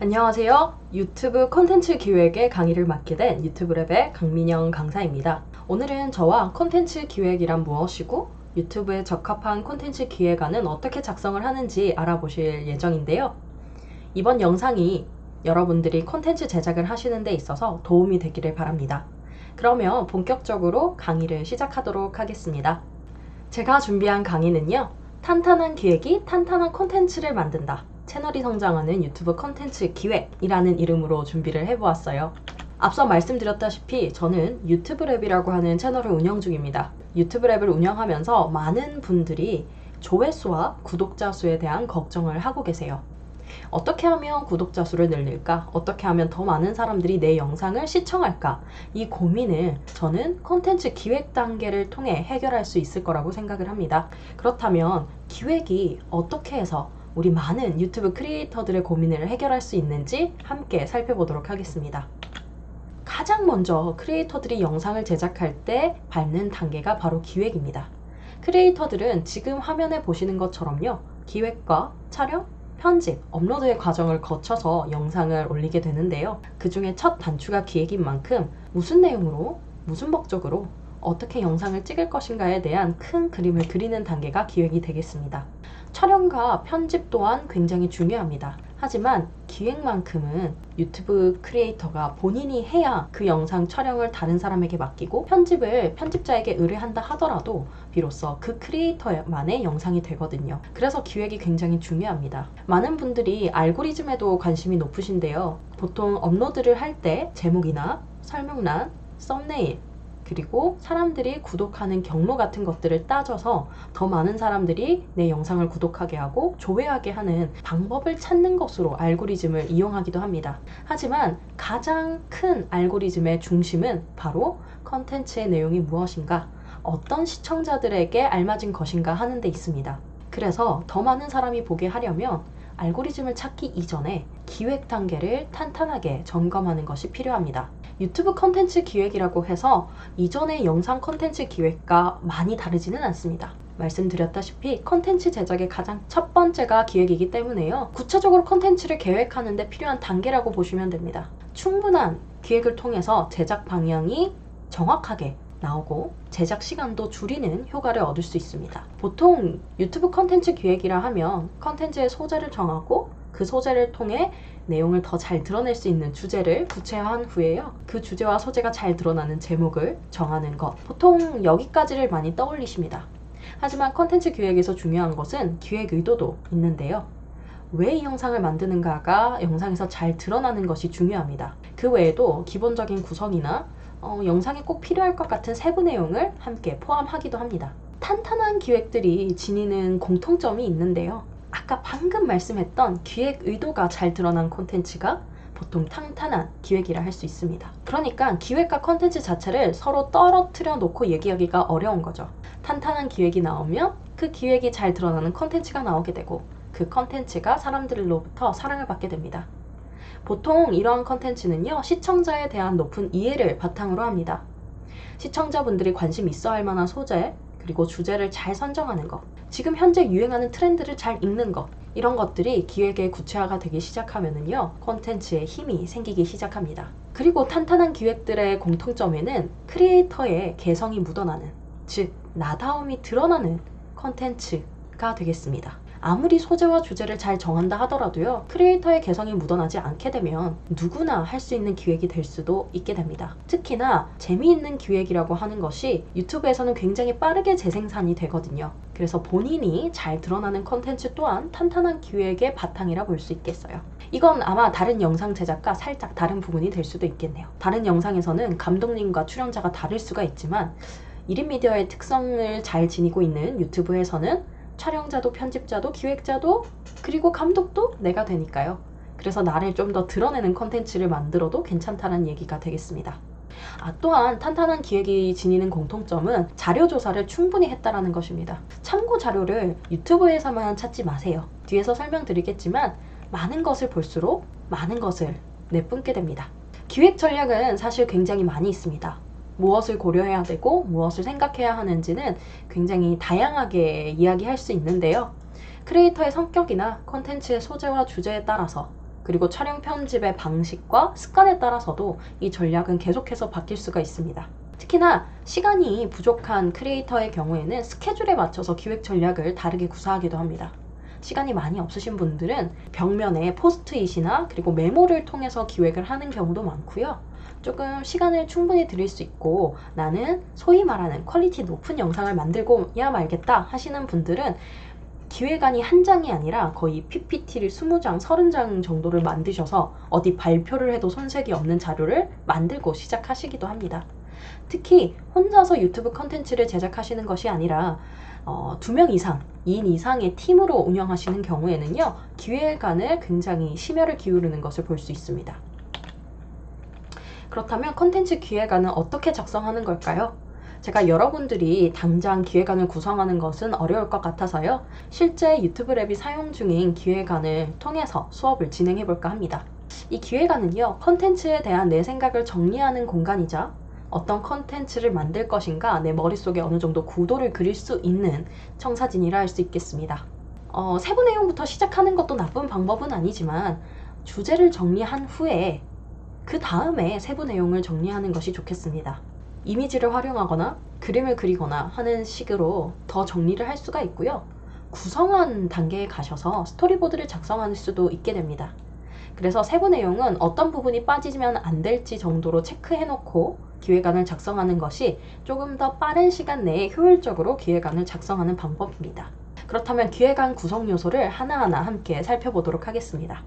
안녕하세요. 유튜브 콘텐츠 기획의 강의를 맡게 된 유튜브랩의 강민영 강사입니다. 오늘은 저와 콘텐츠 기획이란 무엇이고 유튜브에 적합한 콘텐츠 기획안은 어떻게 작성을 하는지 알아보실 예정인데요. 이번 영상이 여러분들이 콘텐츠 제작을 하시는 데 있어서 도움이 되기를 바랍니다. 그러면 본격적으로 강의를 시작하도록 하겠습니다. 제가 준비한 강의는요. 탄탄한 기획이 탄탄한 콘텐츠를 만든다. 채널이 성장하는 유튜브 콘텐츠 기획이라는 이름으로 준비를 해보았어요. 앞서 말씀드렸다시피 저는 유튜브 랩이라고 하는 채널을 운영 중입니다. 유튜브 랩을 운영하면서 많은 분들이 조회수와 구독자 수에 대한 걱정을 하고 계세요. 어떻게 하면 구독자 수를 늘릴까? 어떻게 하면 더 많은 사람들이 내 영상을 시청할까? 이 고민을 저는 콘텐츠 기획 단계를 통해 해결할 수 있을 거라고 생각을 합니다. 그렇다면 기획이 어떻게 해서 우리 많은 유튜브 크리에이터들의 고민을 해결할 수 있는지 함께 살펴보도록 하겠습니다. 가장 먼저 크리에이터들이 영상을 제작할 때 밟는 단계가 바로 기획입니다. 크리에이터들은 지금 화면에 보시는 것처럼요. 기획과 촬영, 편집, 업로드의 과정을 거쳐서 영상을 올리게 되는데요. 그 중에 첫 단추가 기획인 만큼 무슨 내용으로, 무슨 목적으로, 어떻게 영상을 찍을 것인가에 대한 큰 그림을 그리는 단계가 기획이 되겠습니다. 촬영과 편집 또한 굉장히 중요합니다. 하지만 기획만큼은 유튜브 크리에이터가 본인이 해야 그 영상 촬영을 다른 사람에게 맡기고 편집을 편집자에게 의뢰한다 하더라도 비로소 그 크리에이터만의 영상이 되거든요. 그래서 기획이 굉장히 중요합니다. 많은 분들이 알고리즘에도 관심이 높으신데요. 보통 업로드를 할 때 제목이나 설명란, 썸네일, 그리고 사람들이 구독하는 경로 같은 것들을 따져서 더 많은 사람들이 내 영상을 구독하게 하고 조회하게 하는 방법을 찾는 것으로 알고리즘을 이용하기도 합니다. 하지만 가장 큰 알고리즘의 중심은 바로 컨텐츠의 내용이 무엇인가, 어떤 시청자들에게 알맞은 것인가 하는 데 있습니다. 그래서 더 많은 사람이 보게 하려면 알고리즘을 찾기 이전에 기획 단계를 탄탄하게 점검하는 것이 필요합니다. 유튜브 컨텐츠 기획이라고 해서 이전의 영상 컨텐츠 기획과 많이 다르지는 않습니다. 말씀드렸다시피 컨텐츠 제작의 가장 첫 번째가 기획이기 때문에요. 구체적으로 컨텐츠를 계획하는데 필요한 단계라고 보시면 됩니다. 충분한 기획을 통해서 제작 방향이 정확하게 나오고 제작 시간도 줄이는 효과를 얻을 수 있습니다. 보통 유튜브 컨텐츠 기획이라 하면 컨텐츠의 소재를 정하고 그 소재를 통해 내용을 더 잘 드러낼 수 있는 주제를 구체화한 후에요. 그 주제와 소재가 잘 드러나는 제목을 정하는 것. 보통 여기까지를 많이 떠올리십니다. 하지만 컨텐츠 기획에서 중요한 것은 기획 의도도 있는데요. 왜 이 영상을 만드는가가 영상에서 잘 드러나는 것이 중요합니다. 그 외에도 기본적인 구성이나 어, 영상에 꼭 필요할 것 같은 세부 내용을 함께 포함하기도 합니다. 탄탄한 기획들이 지니는 공통점이 있는데요. 아까 방금 말씀했던 기획 의도가 잘 드러난 콘텐츠가 보통 탄탄한 기획이라 할 수 있습니다. 그러니까 기획과 콘텐츠 자체를 서로 떨어뜨려 놓고 얘기하기가 어려운 거죠. 탄탄한 기획이 나오면 그 기획이 잘 드러나는 콘텐츠가 나오게 되고 그 콘텐츠가 사람들로부터 사랑을 받게 됩니다. 보통 이러한 컨텐츠는요, 시청자에 대한 높은 이해를 바탕으로 합니다. 시청자분들이 관심 있어 할 만한 소재, 그리고 주제를 잘 선정하는 것, 지금 현재 유행하는 트렌드를 잘 읽는 것, 이런 것들이 기획의 구체화가 되기 시작하면은요, 콘텐츠에 힘이 생기기 시작합니다. 그리고 탄탄한 기획들의 공통점에는 크리에이터의 개성이 묻어나는, 즉, 나다움이 드러나는 콘텐츠가 되겠습니다. 아무리 소재와 주제를 잘 정한다 하더라도요, 크리에이터의 개성이 묻어나지 않게 되면 누구나 할 수 있는 기획이 될 수도 있게 됩니다. 특히나 재미있는 기획이라고 하는 것이 유튜브에서는 굉장히 빠르게 재생산이 되거든요. 그래서 본인이 잘 드러나는 컨텐츠 또한 탄탄한 기획의 바탕이라 볼 수 있겠어요. 이건 아마 다른 영상 제작과 살짝 다른 부분이 될 수도 있겠네요. 다른 영상에서는 감독님과 출연자가 다를 수가 있지만 1인 미디어의 특성을 잘 지니고 있는 유튜브에서는 촬영자도 편집자도 기획자도 그리고 감독도 내가 되니까요. 그래서 나를 좀 더 드러내는 컨텐츠를 만들어도 괜찮다는 얘기가 되겠습니다. 아, 또한 탄탄한 기획이 지니는 공통점은 자료 조사를 충분히 했다라는 것입니다. 참고 자료를 유튜브에서만 찾지 마세요. 뒤에서 설명드리겠지만 많은 것을 볼수록 많은 것을 내뿜게 됩니다. 기획 전략은 사실 굉장히 많이 있습니다. 무엇을 고려해야 되고 무엇을 생각해야 하는지는 굉장히 다양하게 이야기할 수 있는데요. 크리에이터의 성격이나 콘텐츠의 소재와 주제에 따라서 그리고 촬영 편집의 방식과 습관에 따라서도 이 전략은 계속해서 바뀔 수가 있습니다. 특히나 시간이 부족한 크리에이터의 경우에는 스케줄에 맞춰서 기획 전략을 다르게 구사하기도 합니다. 시간이 많이 없으신 분들은 벽면에 포스트잇이나 그리고 메모를 통해서 기획을 하는 경우도 많고요. 조금 시간을 충분히 들일 수 있고 나는 소위 말하는 퀄리티 높은 영상을 만들고야 말겠다 하시는 분들은 기획안이 한 장이 아니라 거의 PPT를 20장, 30장 정도를 만드셔서 어디 발표를 해도 손색이 없는 자료를 만들고 시작하시기도 합니다. 특히 혼자서 유튜브 컨텐츠를 제작하시는 것이 아니라 어, 두명 이상, 2인 이상의 팀으로 운영하시는 경우에는요, 기획안을 굉장히 심혈을 기울이는 것을 볼 수 있습니다. 그렇다면 컨텐츠 기획안은 어떻게 작성하는 걸까요? 제가 여러분들이 당장 기획안을 구성하는 것은 어려울 것 같아서요. 실제 유튜브 랩이 사용 중인 기획안을 통해서 수업을 진행해 볼까 합니다. 이 기획안은요, 컨텐츠에 대한 내 생각을 정리하는 공간이자 어떤 컨텐츠를 만들 것인가 내 머릿속에 어느 정도 구도를 그릴 수 있는 청사진이라 할 수 있겠습니다. 어, 세부 내용부터 시작하는 것도 나쁜 방법은 아니지만 주제를 정리한 후에 그 다음에 세부 내용을 정리하는 것이 좋겠습니다. 이미지를 활용하거나 그림을 그리거나 하는 식으로 더 정리를 할 수가 있고요. 구성한 단계에 가셔서 스토리보드를 작성할 수도 있게 됩니다. 그래서 세부 내용은 어떤 부분이 빠지면 안 될지 정도로 체크해 놓고 기획안을 작성하는 것이 조금 더 빠른 시간 내에 효율적으로 기획안을 작성하는 방법입니다. 그렇다면 기획안 구성 요소를 하나하나 함께 살펴보도록 하겠습니다.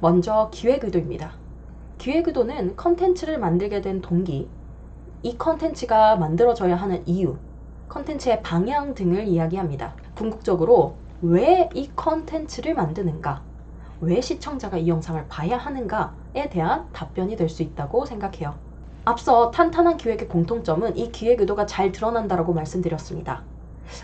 먼저 기획 의도입니다. 기획 의도는 컨텐츠를 만들게 된 동기, 이 컨텐츠가 만들어져야 하는 이유, 컨텐츠의 방향 등을 이야기합니다. 궁극적으로 왜 이 컨텐츠를 만드는가, 왜 시청자가 이 영상을 봐야 하는가에 대한 답변이 될 수 있다고 생각해요. 앞서 탄탄한 기획의 공통점은 이 기획 의도가 잘 드러난다라고 말씀드렸습니다.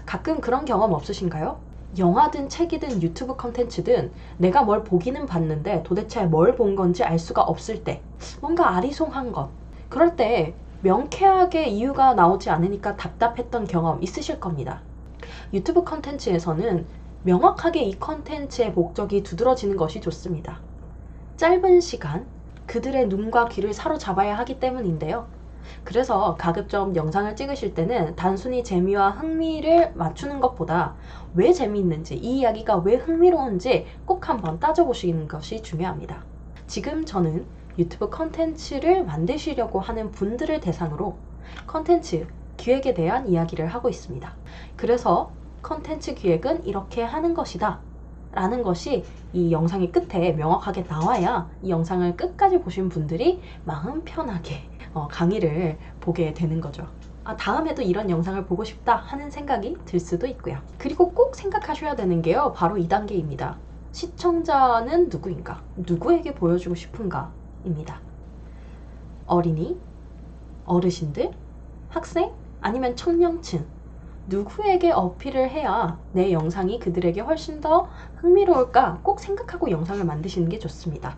가끔 그런 경험 없으신가요? 영화든 책이든 유튜브 컨텐츠든 내가 뭘 보기는 봤는데 도대체 뭘 본 건지 알 수가 없을 때 뭔가 아리송한 것 그럴 때 명쾌하게 이유가 나오지 않으니까 답답했던 경험 있으실 겁니다. 유튜브 컨텐츠에서는 명확하게 이 컨텐츠의 목적이 두드러지는 것이 좋습니다. 짧은 시간, 그들의 눈과 귀를 사로잡아야 하기 때문인데요. 그래서 가급적 영상을 찍으실 때는 단순히 재미와 흥미를 맞추는 것보다 왜 재미있는지, 이 이야기가 왜 흥미로운지 꼭 한번 따져보시는 것이 중요합니다. 지금 저는 유튜브 컨텐츠를 만드시려고 하는 분들을 대상으로 컨텐츠 기획에 대한 이야기를 하고 있습니다. 그래서 컨텐츠 기획은 이렇게 하는 것이다. 라는 것이 이 영상의 끝에 명확하게 나와야 이 영상을 끝까지 보신 분들이 마음 편하게 어, 강의를 보게 되는 거죠. 아, 다음에도 이런 영상을 보고 싶다 하는 생각이 들 수도 있고요. 그리고 꼭 생각하셔야 되는 게요. 바로 2단계입니다. 시청자는 누구인가? 누구에게 보여주고 싶은가? 입니다. 어린이, 어르신들, 학생, 아니면 청년층, 누구에게 어필을 해야 내 영상이 그들에게 훨씬 더 흥미로울까 꼭 생각하고 영상을 만드시는 게 좋습니다.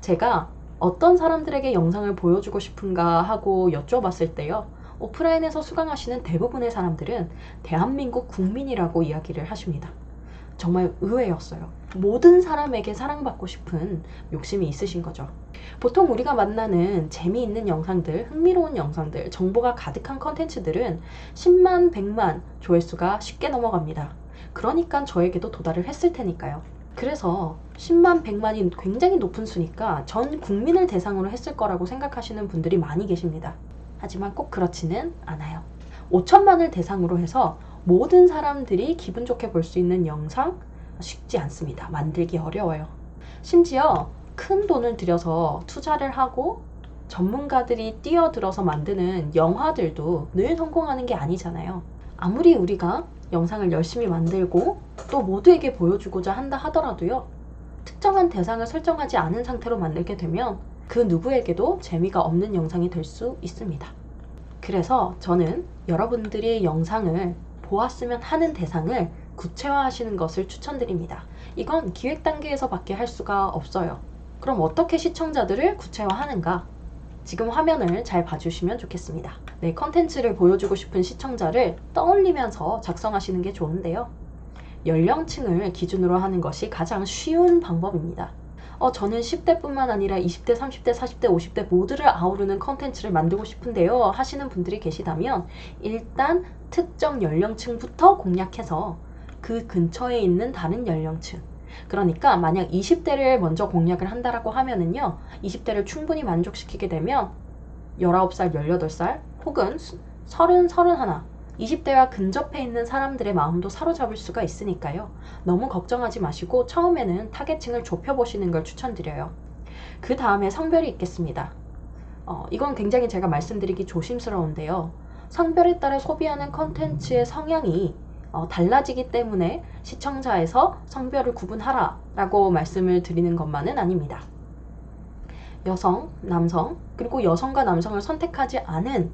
제가 어떤 사람들에게 영상을 보여주고 싶은가 하고 여쭤봤을 때요. 오프라인에서 수강하시는 대부분의 사람들은 대한민국 국민이라고 이야기를 하십니다. 정말 의외였어요. 모든 사람에게 사랑받고 싶은 욕심이 있으신 거죠. 보통 우리가 만나는 재미있는 영상들, 흥미로운 영상들, 정보가 가득한 컨텐츠들은 10만, 100만 조회수가 쉽게 넘어갑니다. 그러니까 저에게도 도달을 했을 테니까요. 그래서 10만, 100만이 굉장히 높은 수니까 전 국민을 대상으로 했을 거라고 생각하시는 분들이 많이 계십니다. 하지만 꼭 그렇지는 않아요. 5천만을 대상으로 해서 모든 사람들이 기분 좋게 볼 수 있는 영상 쉽지 않습니다. 만들기 어려워요. 심지어 큰 돈을 들여서 투자를 하고 전문가들이 뛰어들어서 만드는 영화들도 늘 성공하는 게 아니잖아요. 아무리 우리가 영상을 열심히 만들고 또 모두에게 보여주고자 한다 하더라도요. 특정한 대상을 설정하지 않은 상태로 만들게 되면 그 누구에게도 재미가 없는 영상이 될 수 있습니다. 그래서 저는 여러분들이 영상을 보았으면 하는 대상을 구체화하시는 것을 추천드립니다. 이건 기획 단계에서밖에 할 수가 없어요. 그럼 어떻게 시청자들을 구체화하는가? 지금 화면을 잘 봐주시면 좋겠습니다. 네, 컨텐츠를 보여주고 싶은 시청자를 떠올리면서 작성하시는 게 좋은데요. 연령층을 기준으로 하는 것이 가장 쉬운 방법입니다. 어, 저는 10대뿐만 아니라 20대, 30대, 40대, 50대 모두를 아우르는 컨텐츠를 만들고 싶은데요. 하시는 분들이 계시다면 일단 특정 연령층부터 공략해서 그 근처에 있는 다른 연령층. 그러니까 만약 20대를 먼저 공략을 한다라고 하면은요. 20대를 충분히 만족시키게 되면 19살, 18살 혹은 30, 31 20대와 근접해 있는 사람들의 마음도 사로잡을 수가 있으니까요. 너무 걱정하지 마시고 처음에는 타겟층을 좁혀보시는 걸 추천드려요. 그 다음에 성별이 있겠습니다. 어, 이건 굉장히 제가 말씀드리기 조심스러운데요. 성별에 따라 소비하는 컨텐츠의 성향이 어, 달라지기 때문에 시청자에서 성별을 구분하라 라고 말씀을 드리는 것만은 아닙니다. 여성, 남성, 그리고 여성과 남성을 선택하지 않은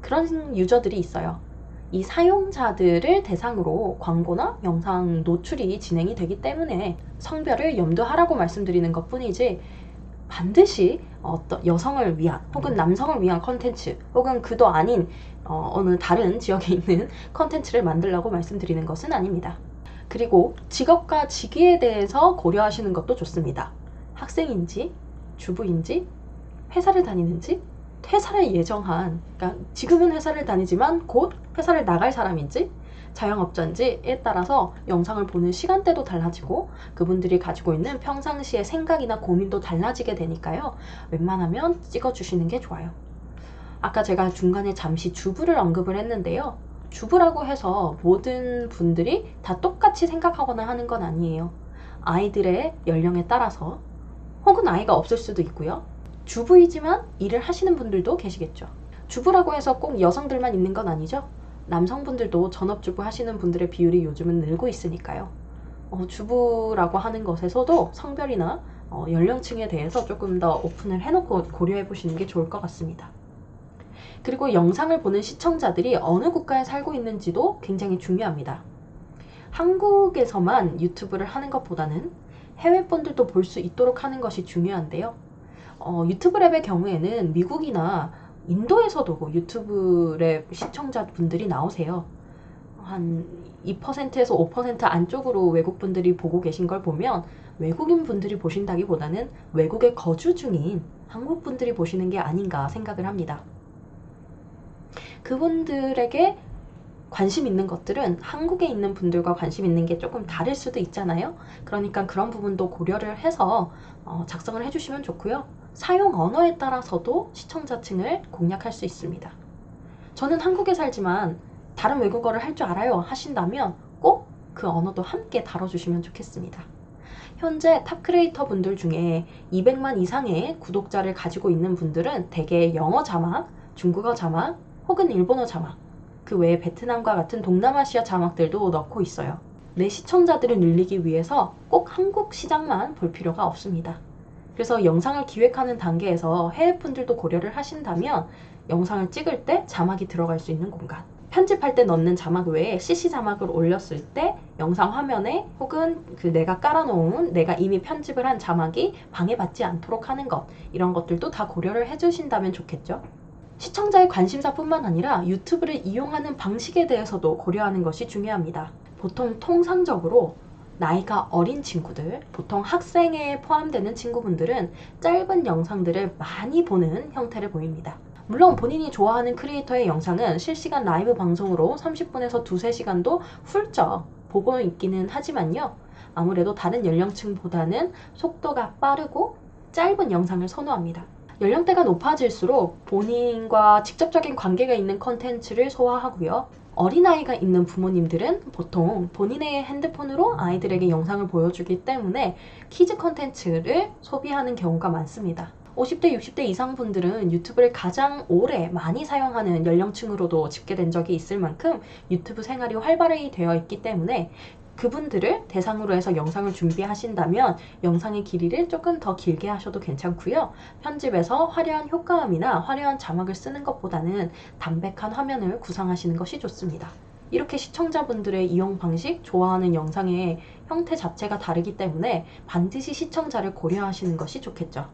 그런 유저들이 있어요. 이 사용자들을 대상으로 광고나 영상 노출이 진행이 되기 때문에 성별을 염두하라고 말씀드리는 것 뿐이지 반드시 어떤 여성을 위한 혹은 남성을 위한 컨텐츠 혹은 그도 아닌 어, 어느 다른 지역에 있는 컨텐츠를 만들라고 말씀드리는 것은 아닙니다. 그리고 직업과 직위에 대해서 고려하시는 것도 좋습니다. 학생인지, 주부인지, 회사를 다니는지, 회사를 예정한, 그러니까 지금은 회사를 다니지만 곧 회사를 나갈 사람인지, 자영업자인지에 따라서 영상을 보는 시간대도 달라지고 그분들이 가지고 있는 평상시의 생각이나 고민도 달라지게 되니까요. 웬만하면 찍어주시는 게 좋아요. 아까 제가 중간에 잠시 주부를 언급을 했는데요. 주부라고 해서 모든 분들이 다 똑같이 생각하거나 하는 건 아니에요. 아이들의 연령에 따라서 혹은 아이가 없을 수도 있고요. 주부이지만 일을 하시는 분들도 계시겠죠. 주부라고 해서 꼭 여성들만 있는 건 아니죠. 남성분들도 전업주부 하시는 분들의 비율이 요즘은 늘고 있으니까요. 어, 주부라고 하는 것에서도 성별이나 어, 연령층에 대해서 조금 더 오픈을 해놓고 고려해 보시는 게 좋을 것 같습니다. 그리고 영상을 보는 시청자들이 어느 국가에 살고 있는지도 굉장히 중요합니다. 한국에서만 유튜브를 하는 것보다는 해외 분들도 볼 수 있도록 하는 것이 중요한데요. 어, 유튜브 랩의 경우에는 미국이나 인도에서도 뭐 유튜브 랩 시청자분들이 나오세요. 한 2%에서 5% 안쪽으로 외국 분들이 보고 계신 걸 보면 외국인 분들이 보신다기보다는 외국에 거주 중인 한국 분들이 보시는 게 아닌가 생각을 합니다. 그분들에게 관심 있는 것들은 한국에 있는 분들과 관심 있는 게 조금 다를 수도 있잖아요. 그러니까 그런 부분도 고려를 해서 어, 작성을 해주시면 좋고요. 사용 언어에 따라서도 시청자층을 공략할 수 있습니다. 저는 한국에 살지만 다른 외국어를 할 줄 알아요 하신다면 꼭 그 언어도 함께 다뤄주시면 좋겠습니다. 현재 탑 크리에이터 분들 중에 200만 이상의 구독자를 가지고 있는 분들은 대개 영어 자막, 중국어 자막, 혹은 일본어 자막, 그 외에 베트남과 같은 동남아시아 자막들도 넣고 있어요. 내 시청자들을 늘리기 위해서 꼭 한국 시장만 볼 필요가 없습니다. 그래서 영상을 기획하는 단계에서 해외 분들도 고려를 하신다면 영상을 찍을 때 자막이 들어갈 수 있는 공간. 편집할 때 넣는 자막 외에 CC 자막을 올렸을 때 영상 화면에 혹은 그 내가 깔아놓은 내가 이미 편집을 한 자막이 방해받지 않도록 하는 것 이런 것들도 다 고려를 해주신다면 좋겠죠. 시청자의 관심사뿐만 아니라 유튜브를 이용하는 방식에 대해서도 고려하는 것이 중요합니다. 보통 통상적으로 나이가 어린 친구들, 보통 학생에 포함되는 친구분들은 짧은 영상들을 많이 보는 형태를 보입니다. 물론 본인이 좋아하는 크리에이터의 영상은 실시간 라이브 방송으로 30분에서 2, 3시간도 훌쩍 보고 있기는 하지만요. 아무래도 다른 연령층보다는 속도가 빠르고 짧은 영상을 선호합니다. 연령대가 높아질수록 본인과 직접적인 관계가 있는 컨텐츠를 소화하고요. 어린아이가 있는 부모님들은 보통 본인의 핸드폰으로 아이들에게 영상을 보여주기 때문에 키즈 컨텐츠를 소비하는 경우가 많습니다. 50대, 60대 이상 분들은 유튜브를 가장 오래 많이 사용하는 연령층으로도 집계된 적이 있을 만큼 유튜브 생활이 활발히 되어 있기 때문에 그분들을 대상으로 해서 영상을 준비하신다면 영상의 길이를 조금 더 길게 하셔도 괜찮고요. 편집에서 화려한 효과음이나 화려한 자막을 쓰는 것보다는 담백한 화면을 구상하시는 것이 좋습니다. 이렇게 시청자분들의 이용 방식, 좋아하는 영상의 형태 자체가 다르기 때문에 반드시 시청자를 고려하시는 것이 좋겠죠.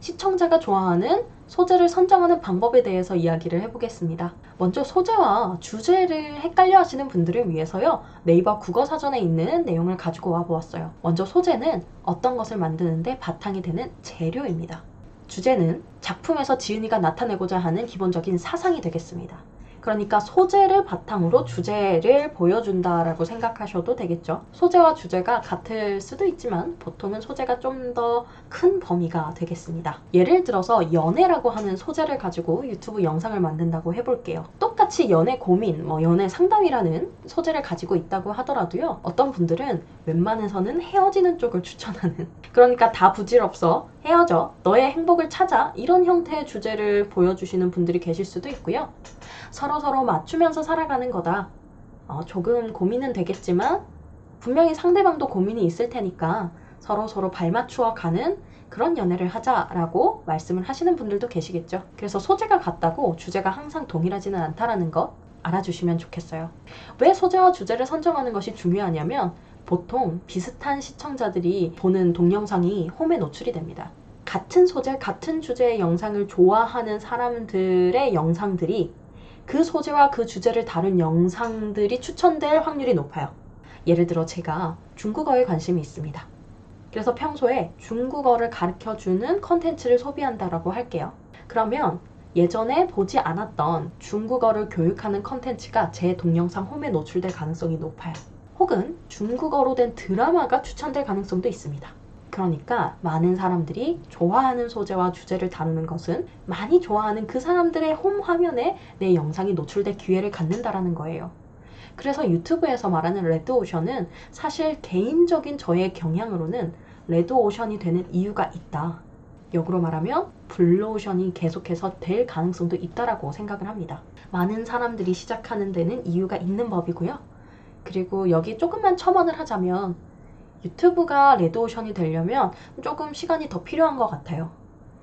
시청자가 좋아하는 소재를 선정하는 방법에 대해서 이야기를 해보겠습니다. 먼저 소재와 주제를 헷갈려 하시는 분들을 위해서요. 네이버 국어사전에 있는 내용을 가지고 와 보았어요. 먼저 소재는 어떤 것을 만드는데 바탕이 되는 재료입니다. 주제는 작품에서 지은이가 나타내고자 하는 기본적인 사상이 되겠습니다. 그러니까 소재를 바탕으로 주제를 보여준다라고 생각하셔도 되겠죠. 소재와 주제가 같을 수도 있지만 보통은 소재가 좀 더 큰 범위가 되겠습니다. 예를 들어서 연애라고 하는 소재를 가지고 유튜브 영상을 만든다고 해볼게요. 똑같이 연애 고민, 뭐 연애 상담이라는 소재를 가지고 있다고 하더라도요. 어떤 분들은 웬만해서는 헤어지는 쪽을 추천하는 그러니까 다 부질없어 헤어져 너의 행복을 찾아 이런 형태의 주제를 보여주시는 분들이 계실 수도 있고요. 서로 서로 맞추면서 살아가는 거다. 어, 조금 고민은 되겠지만 분명히 상대방도 고민이 있을 테니까 서로 서로 발맞추어 가는 그런 연애를 하자라고 말씀을 하시는 분들도 계시겠죠. 그래서 소재가 같다고 주제가 항상 동일하지는 않다라는 것 알아주시면 좋겠어요. 왜 소재와 주제를 선정하는 것이 중요하냐면 보통 비슷한 시청자들이 보는 동영상이 홈에 노출이 됩니다. 같은 소재, 같은 주제의 영상을 좋아하는 사람들의 영상들이 그 소재와 그 주제를 다룬 영상들이 추천될 확률이 높아요. 예를 들어 제가 중국어에 관심이 있습니다. 그래서 평소에 중국어를 가르쳐 주는 컨텐츠를 소비한다라고 할게요. 그러면 예전에 보지 않았던 중국어를 교육하는 컨텐츠가 제 동영상 홈에 노출될 가능성이 높아요. 혹은 중국어로 된 드라마가 추천될 가능성도 있습니다. 그러니까 많은 사람들이 좋아하는 소재와 주제를 다루는 것은 많이 좋아하는 그 사람들의 홈 화면에 내 영상이 노출될 기회를 갖는다라는 거예요. 그래서 유튜브에서 말하는 레드오션은 사실 개인적인 저의 경향으로는 레드오션이 되는 이유가 있다. 역으로 말하면 블루오션이 계속해서 될 가능성도 있다라고 생각을 합니다. 많은 사람들이 시작하는 데는 이유가 있는 법이고요. 그리고 여기 조금만 첨언을 하자면 유튜브가 레드오션이 되려면 조금 시간이 더 필요한 것 같아요.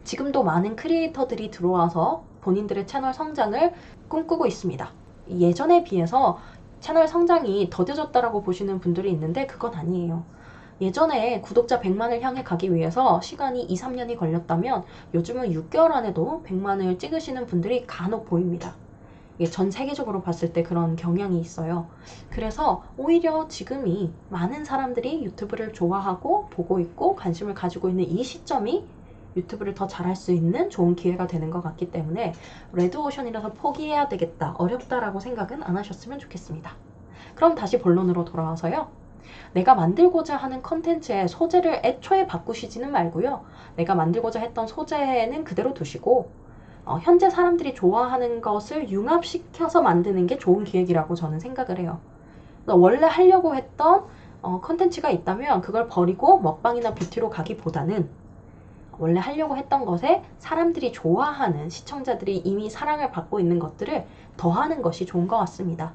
지금도 많은 크리에이터들이 들어와서 본인들의 채널 성장을 꿈꾸고 있습니다. 예전에 비해서 채널 성장이 더뎌졌다라고 보시는 분들이 있는데 그건 아니에요. 예전에 구독자 100만을 향해 가기 위해서 시간이 2, 3년이 걸렸다면 요즘은 6개월 안에도 100만을 찍으시는 분들이 간혹 보입니다. 전 세계적으로 봤을 때 그런 경향이 있어요. 그래서 오히려 지금이 많은 사람들이 유튜브를 좋아하고 보고 있고 관심을 가지고 있는 이 시점이 유튜브를 더 잘할 수 있는 좋은 기회가 되는 것 같기 때문에 레드오션이라서 포기해야 되겠다, 어렵다라고 생각은 안 하셨으면 좋겠습니다. 그럼 다시 본론으로 돌아와서요. 내가 만들고자 하는 컨텐츠의 소재를 애초에 바꾸시지는 말고요. 내가 만들고자 했던 소재는 그대로 두시고 어, 현재 사람들이 좋아하는 것을 융합시켜서 만드는 게 좋은 기획이라고 저는 생각을 해요. 원래 하려고 했던 어, 컨텐츠가 있다면 그걸 버리고 먹방이나 뷰티로 가기보다는 원래 하려고 했던 것에 사람들이 좋아하는 시청자들이 이미 사랑을 받고 있는 것들을 더하는 것이 좋은 것 같습니다.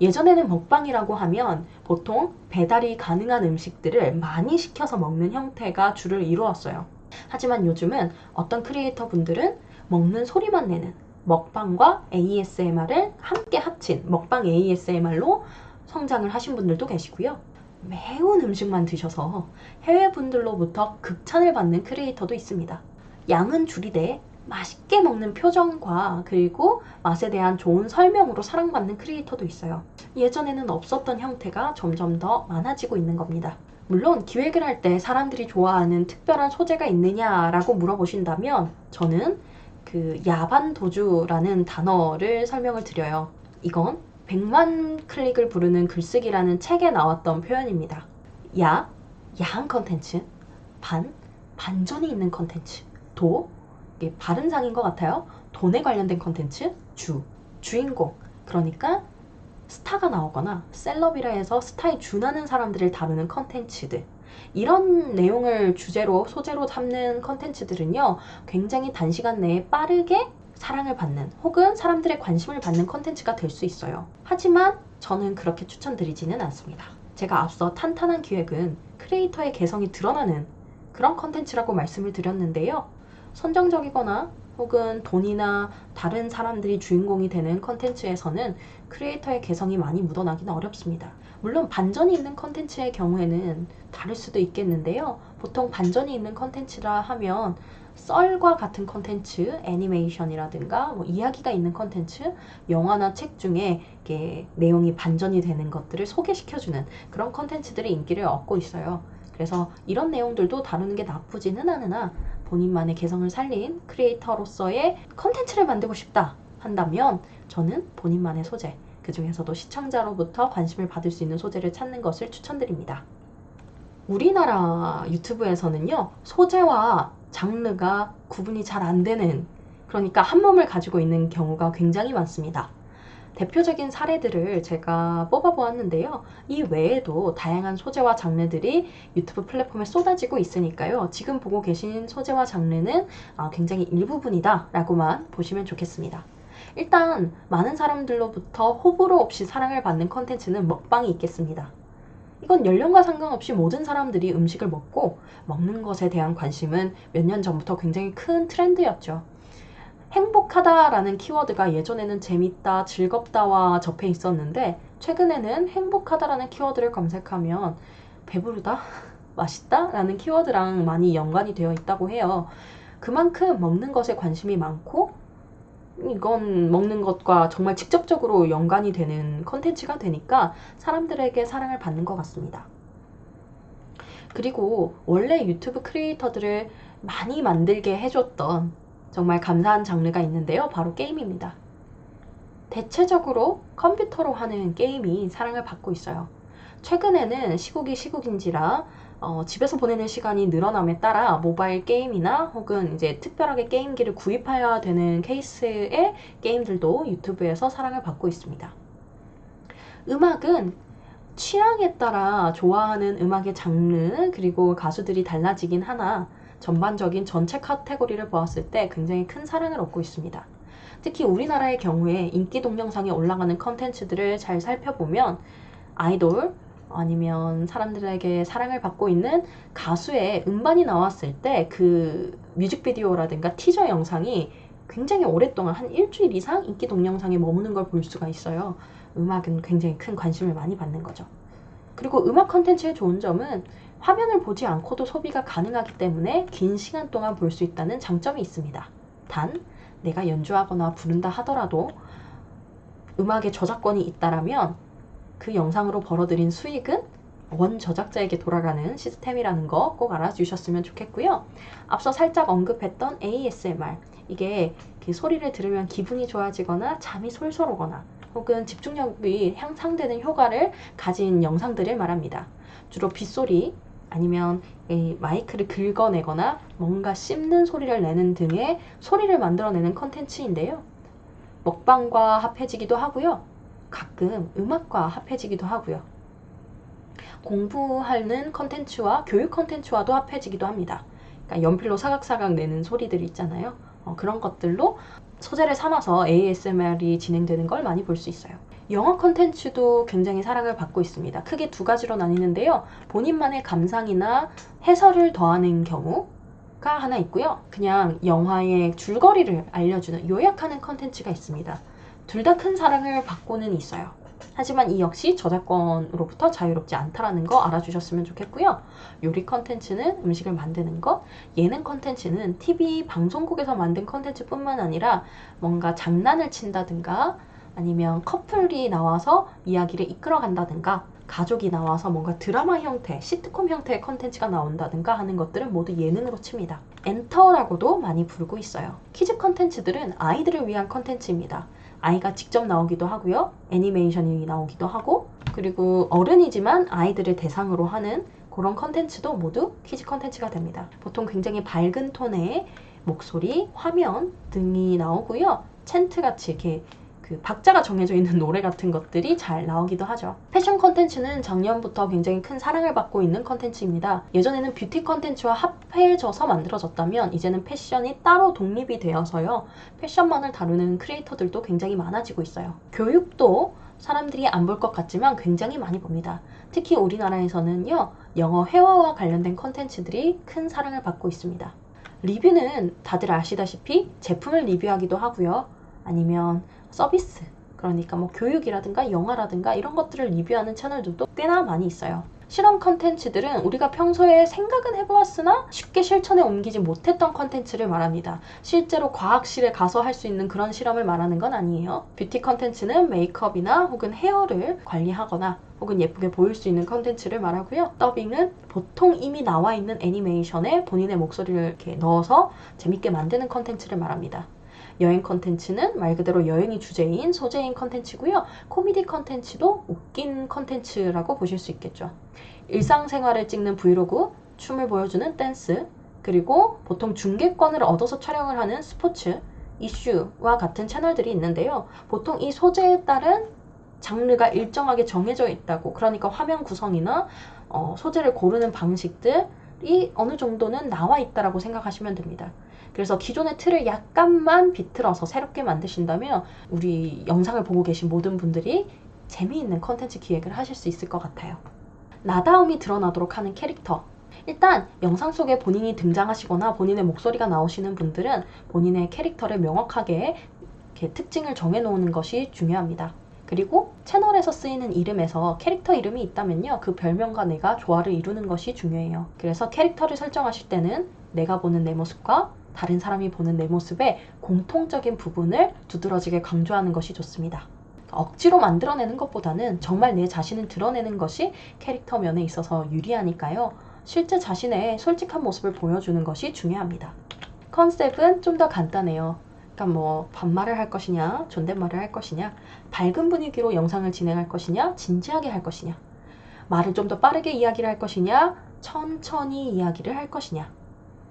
예전에는 먹방이라고 하면 보통 배달이 가능한 음식들을 많이 시켜서 먹는 형태가 주를 이루었어요. 하지만 요즘은 어떤 크리에이터 분들은 먹는 소리만 내는 먹방과 ASMR을 함께 합친 먹방 ASMR로 성장을 하신 분들도 계시고요. 매운 음식만 드셔서 해외 분들로부터 극찬을 받는 크리에이터도 있습니다. 양은 줄이되 맛있게 먹는 표정과 그리고 맛에 대한 좋은 설명으로 사랑받는 크리에이터도 있어요. 예전에는 없었던 형태가 점점 더 많아지고 있는 겁니다. 물론 기획을 할 때 사람들이 좋아하는 특별한 소재가 있느냐라고 물어보신다면 저는 그 야반 도주라는 단어를 설명을 드려요. 이건 100만 클릭을 부르는 글쓰기라는 책에 나왔던 표현입니다. 야, 야한 컨텐츠. 반, 반전이 있는 컨텐츠. 도, 이게 발음상인 것 같아요. 돈에 관련된 컨텐츠. 주, 주인공. 그러니까 스타가 나오거나 셀럽이라 해서 스타에 준하는 사람들을 다루는 컨텐츠들. 이런 내용을 주제로 소재로 삼는 컨텐츠들은요 굉장히 단시간 내에 빠르게 사랑을 받는 혹은 사람들의 관심을 받는 컨텐츠가 될 수 있어요. 하지만 저는 그렇게 추천드리지는 않습니다. 제가 앞서 탄탄한 기획은 크리에이터의 개성이 드러나는 그런 컨텐츠라고 말씀을 드렸는데요. 선정적이거나 혹은 돈이나 다른 사람들이 주인공이 되는 컨텐츠에서는 크리에이터의 개성이 많이 묻어나기는 어렵습니다. 물론 반전이 있는 컨텐츠의 경우에는 다를 수도 있겠는데요. 보통 반전이 있는 컨텐츠라 하면 썰과 같은 컨텐츠, 애니메이션이라든가 뭐 이야기가 있는 컨텐츠, 영화나 책 중에 내용이 반전이 되는 것들을 소개시켜주는 그런 컨텐츠들이 인기를 얻고 있어요. 그래서 이런 내용들도 다루는 게 나쁘지는 않으나 본인만의 개성을 살린 크리에이터로서의 컨텐츠를 만들고 싶다 한다면 저는 본인만의 소재, 그 중에서도 시청자로부터 관심을 받을 수 있는 소재를 찾는 것을 추천드립니다. 우리나라 유튜브에서는요, 소재와 장르가 구분이 잘 안 되는, 그러니까 한 몸을 가지고 있는 경우가 굉장히 많습니다. 대표적인 사례들을 제가 뽑아보았는데요. 이 외에도 다양한 소재와 장르들이 유튜브 플랫폼에 쏟아지고 있으니까요. 지금 보고 계신 소재와 장르는 아, 굉장히 일부분이다 라고만 보시면 좋겠습니다. 일단 많은 사람들로부터 호불호 없이 사랑을 받는 컨텐츠는 먹방이 있겠습니다. 이건 연령과 상관없이 모든 사람들이 음식을 먹고 먹는 것에 대한 관심은 몇 년 전부터 굉장히 큰 트렌드였죠. 행복하다라는 키워드가 예전에는 재밌다, 즐겁다와 접해 있었는데 최근에는 행복하다라는 키워드를 검색하면 배부르다, 맛있다 라는 키워드랑 많이 연관이 되어 있다고 해요. 그만큼 먹는 것에 관심이 많고 이건 먹는 것과 정말 직접적으로 연관이 되는 컨텐츠가 되니까 사람들에게 사랑을 받는 것 같습니다. 그리고 원래 유튜브 크리에이터들을 많이 만들게 해줬던 정말 감사한 장르가 있는데요. 바로 게임입니다. 대체적으로 컴퓨터로 하는 게임이 사랑을 받고 있어요. 최근에는 시국이 시국인지라 어, 집에서 보내는 시간이 늘어남에 따라 모바일 게임이나 혹은 이제 특별하게 게임기를 구입해야 되는 케이스의 게임들도 유튜브에서 사랑을 받고 있습니다. 음악은 취향에 따라 좋아하는 음악의 장르 그리고 가수들이 달라지긴 하나 전반적인 전체 카테고리를 보았을 때 굉장히 큰 사랑을 얻고 있습니다. 특히 우리나라의 경우에 인기 동영상에 올라가는 컨텐츠들을 잘 살펴보면 아이돌, 아니면 사람들에게 사랑을 받고 있는 가수의 음반이 나왔을 때 그 뮤직비디오라든가 티저 영상이 굉장히 오랫동안 한 일주일 이상 인기 동영상에 머무는 걸 볼 수가 있어요. 음악은 굉장히 큰 관심을 많이 받는 거죠. 그리고 음악 컨텐츠의 좋은 점은 화면을 보지 않고도 소비가 가능하기 때문에 긴 시간 동안 볼 수 있다는 장점이 있습니다. 단, 내가 연주하거나 부른다 하더라도 음악의 저작권이 있다라면 그 영상으로 벌어들인 수익은 원 저작자에게 돌아가는 시스템이라는 거 꼭 알아주셨으면 좋겠고요. 앞서 살짝 언급했던 ASMR. 이게 그 소리를 들으면 기분이 좋아지거나 잠이 솔솔 오거나 혹은 집중력이 향상되는 효과를 가진 영상들을 말합니다. 주로 빗소리 아니면 마이크를 긁어내거나 뭔가 씹는 소리를 내는 등의 소리를 만들어내는 컨텐츠인데요. 먹방과 합해지기도 하고요. 가끔 음악과 합해지기도 하고요. 공부하는 컨텐츠와 교육 컨텐츠와도 합해지기도 합니다. 그러니까 연필로 사각사각 내는 소리들 있잖아요. 어, 그런 것들로 소재를 삼아서 ASMR이 진행되는 걸 많이 볼 수 있어요. 영어 컨텐츠도 굉장히 사랑을 받고 있습니다. 크게 두 가지로 나뉘는데요. 본인만의 감상이나 해설을 더하는 경우가 하나 있고요. 그냥 영화의 줄거리를 알려주는 요약하는 컨텐츠가 있습니다. 둘 다 큰 사랑을 받고는 있어요. 하지만 이 역시 저작권으로부터 자유롭지 않다라는 거 알아주셨으면 좋겠고요. 요리 컨텐츠는 음식을 만드는 것, 예능 컨텐츠는 TV 방송국에서 만든 컨텐츠뿐만 아니라 뭔가 장난을 친다든가 아니면 커플이 나와서 이야기를 이끌어 간다든가 가족이 나와서 뭔가 드라마 형태, 시트콤 형태의 컨텐츠가 나온다든가 하는 것들은 모두 예능으로 칩니다. 엔터라고도 많이 부르고 있어요. 키즈 컨텐츠들은 아이들을 위한 컨텐츠입니다. 아이가 직접 나오기도 하고요. 애니메이션이 나오기도 하고 그리고 어른이지만 아이들을 대상으로 하는 그런 컨텐츠도 모두 키즈 컨텐츠가 됩니다. 보통 굉장히 밝은 톤의 목소리, 화면 등이 나오고요. 챈트 같이 이렇게 그 박자가 정해져 있는 노래 같은 것들이 잘 나오기도 하죠. 패션 컨텐츠는 작년부터 굉장히 큰 사랑을 받고 있는 컨텐츠입니다. 예전에는 뷰티 컨텐츠와 합해져서 만들어졌다면 이제는 패션이 따로 독립이 되어서요. 패션만을 다루는 크리에이터들도 굉장히 많아지고 있어요. 교육도 사람들이 안 볼 것 같지만 굉장히 많이 봅니다. 특히 우리나라에서는요, 영어 회화와 관련된 컨텐츠들이 큰 사랑을 받고 있습니다. 리뷰는 다들 아시다시피 제품을 리뷰하기도 하고요. 아니면 서비스 그러니까 뭐 교육이라든가 영화라든가 이런 것들을 리뷰하는 채널들도 꽤나 많이 있어요. 실험 컨텐츠들은 우리가 평소에 생각은 해보았으나 쉽게 실천에 옮기지 못했던 컨텐츠를 말합니다. 실제로 과학실에 가서 할 수 있는 그런 실험을 말하는 건 아니에요. 뷰티 컨텐츠는 메이크업이나 혹은 헤어를 관리하거나 혹은 예쁘게 보일 수 있는 컨텐츠를 말하고요. 더빙은 보통 이미 나와 있는 애니메이션에 본인의 목소리를 이렇게 넣어서 재밌게 만드는 컨텐츠를 말합니다. 여행 컨텐츠는 말 그대로 여행이 주제인 소재인 컨텐츠고요. 코미디 컨텐츠도 웃긴 컨텐츠라고 보실 수 있겠죠. 일상생활을 찍는 브이로그, 춤을 보여주는 댄스, 그리고 보통 중계권을 얻어서 촬영을 하는 스포츠, 이슈와 같은 채널들이 있는데요. 보통 이 소재에 따른 장르가 일정하게 정해져 있다고, 그러니까 화면 구성이나 어, 소재를 고르는 방식들이 어느 정도는 나와 있다라고 생각하시면 됩니다. 그래서 기존의 틀을 약간만 비틀어서 새롭게 만드신다면 우리 영상을 보고 계신 모든 분들이 재미있는 컨텐츠 기획을 하실 수 있을 것 같아요. 나다움이 드러나도록 하는 캐릭터. 일단 영상 속에 본인이 등장하시거나 본인의 목소리가 나오시는 분들은 본인의 캐릭터를 명확하게 특징을 정해놓는 것이 중요합니다. 그리고 채널에서 쓰이는 이름에서 캐릭터 이름이 있다면요. 그 별명과 내가 조화를 이루는 것이 중요해요. 그래서 캐릭터를 설정하실 때는 내가 보는 내 모습과 다른 사람이 보는 내 모습의 공통적인 부분을 두드러지게 강조하는 것이 좋습니다. 억지로 만들어내는 것보다는 정말 내 자신을 드러내는 것이 캐릭터 면에 있어서 유리하니까요. 실제 자신의 솔직한 모습을 보여주는 것이 중요합니다. 컨셉은 좀 더 간단해요. 그러니까 뭐 반말을 할 것이냐, 존댓말을 할 것이냐, 밝은 분위기로 영상을 진행할 것이냐, 진지하게 할 것이냐, 말을 좀 더 빠르게 이야기를 할 것이냐, 천천히 이야기를 할 것이냐,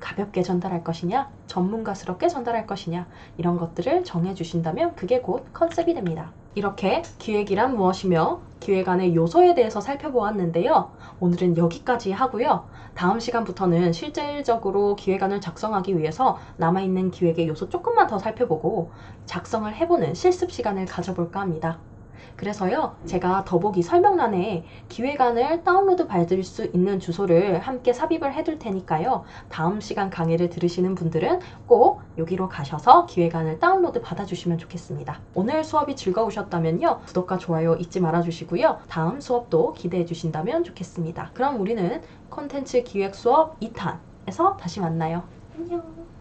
가볍게 전달할 것이냐, 전문가스럽게 전달할 것이냐, 이런 것들을 정해주신다면 그게 곧 컨셉이 됩니다. 이렇게 기획이란 무엇이며 기획안의 요소에 대해서 살펴보았는데요. 오늘은 여기까지 하고요. 다음 시간부터는 실질적으로 기획안을 작성하기 위해서 남아있는 기획의 요소 조금만 더 살펴보고 작성을 해보는 실습 시간을 가져볼까 합니다. 그래서요, 제가 더보기 설명란에 기획안을 다운로드 받을 수 있는 주소를 함께 삽입을 해둘 테니까요. 다음 시간 강의를 들으시는 분들은 꼭 여기로 가셔서 기획안을 다운로드 받아주시면 좋겠습니다. 오늘 수업이 즐거우셨다면요. 구독과 좋아요 잊지 말아주시고요. 다음 수업도 기대해 주신다면 좋겠습니다. 그럼 우리는 콘텐츠 기획 수업 2탄에서 다시 만나요. 안녕.